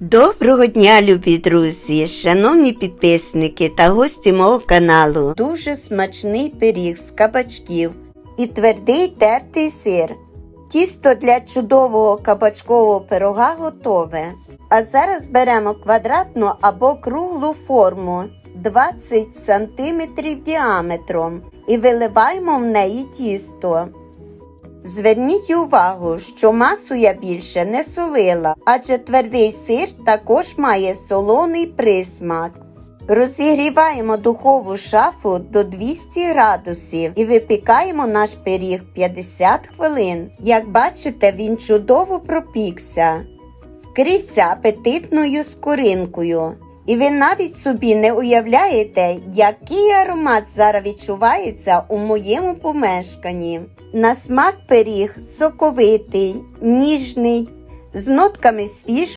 Доброго дня, любі друзі, шановні підписники та гості мого каналу. Дуже смачний пиріг з кабачків і твердий тертий сир. Тісто для чудового кабачкового пирога готове. А зараз беремо квадратну або круглу форму 20 см діаметром і виливаємо в неї тісто. Зверніть увагу, що масу я більше не солила, адже твердий сир також має солоний присмак. Розігріваємо духову шафу до 200 градусів і випікаємо наш пиріг 50 хвилин. Як бачите, він чудово пропікся, вкрився апетитною скоринкою. І ви навіть собі не уявляєте, який аромат зараз відчувається у моєму помешканні. На смак пиріг соковитий, ніжний, з нотками свіжого